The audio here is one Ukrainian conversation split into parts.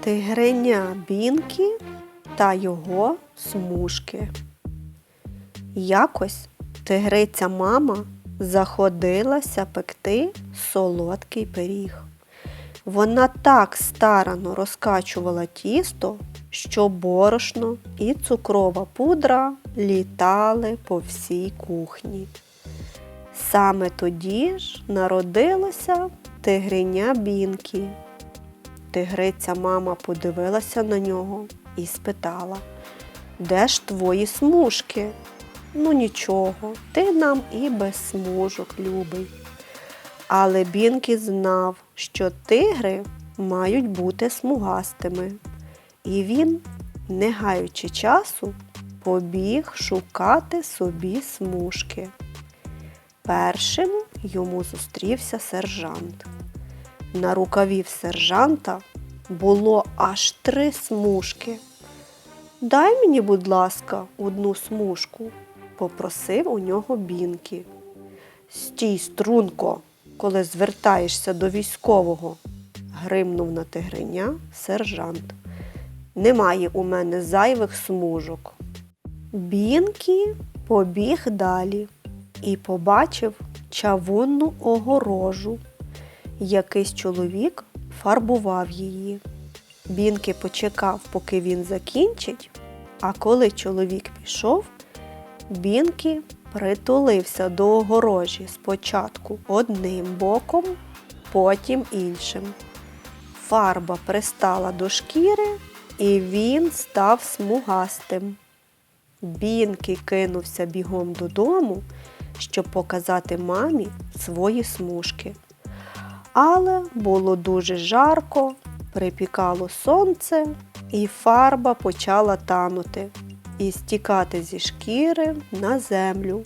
Тигреня Бінкі та його смужки. Якось тигриця мама заходилася пекти солодкий пиріг. Вона так старано розкачувала тісто, що борошно і цукрова пудра літали по всій кухні. Саме тоді ж народилося тигриня Бінкі. Тигриця мама подивилася на нього і спитала, де ж твої смужки? Ну нічого, ти нам і без смужок, любий. Але Бінкі знав, що тигри мають бути смугастими. І він, не гаючи часу, побіг шукати собі смужки. Першим йому зустрівся сержант. На рукаві сержанта було аж три смужки. Дай мені, будь ласка, одну смужку, попросив у нього Бінкі. Стій, струнко, коли звертаєшся до військового, гримнув на тигриня сержант. Немає у мене зайвих смужок. Бінкі побіг далі і побачив чавунну огорожу. Якийсь чоловік фарбував її. Бінки почекав, поки він закінчить, а коли чоловік пішов, Бінкі притулився до огорожі спочатку одним боком, потім іншим. Фарба пристала до шкіри, і він став смугастим. Бінкі кинувся бігом додому, щоб показати мамі свої смужки. Але було дуже жарко, припікало сонце, і фарба почала танути і стікати зі шкіри на землю.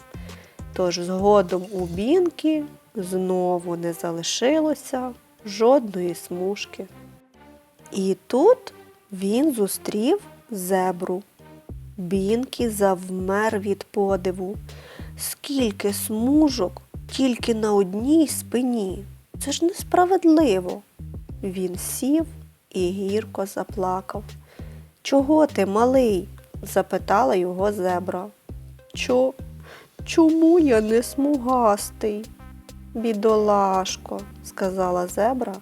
Тож згодом у бінки знову не залишилося жодної смужки. І тут він зустрів зебру. Бінкі завмер від подиву. Скільки смужок тільки на одній спині. Це ж несправедливо. Він сів і гірко заплакав. Чого ти, малий? запитала його зебра. Чо? Чому я не смугастий? Бідолашко, сказала зебра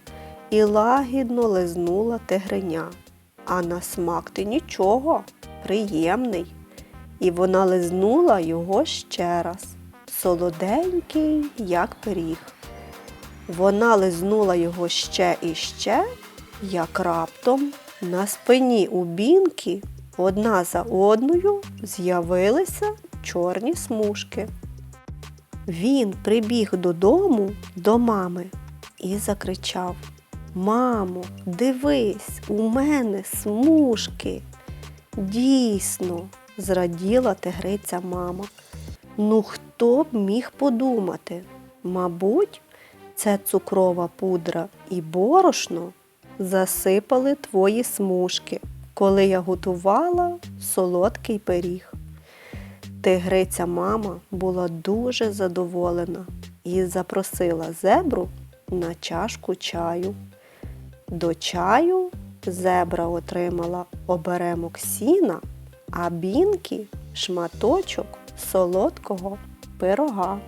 і лагідно лизнула тигриня. А на смак ти нічого, приємний. І вона лизнула його ще раз. Солоденький, як пиріг. Вона лизнула його ще і ще, як раптом на спині у бінки одна за одною з'явилися чорні смужки. Він прибіг додому до мами і закричав Мамо, дивись, у мене смужки. Дійсно, зраділа тигриця мама. Ну хто б міг подумати? Мабуть, це цукрова пудра і борошно засипали твої смужки, коли я готувала солодкий пиріг. Тигриця мама була дуже задоволена і запросила зебру на чашку чаю. До чаю зебра отримала оберемок сіна, а бінкі шматочок солодкого пирога.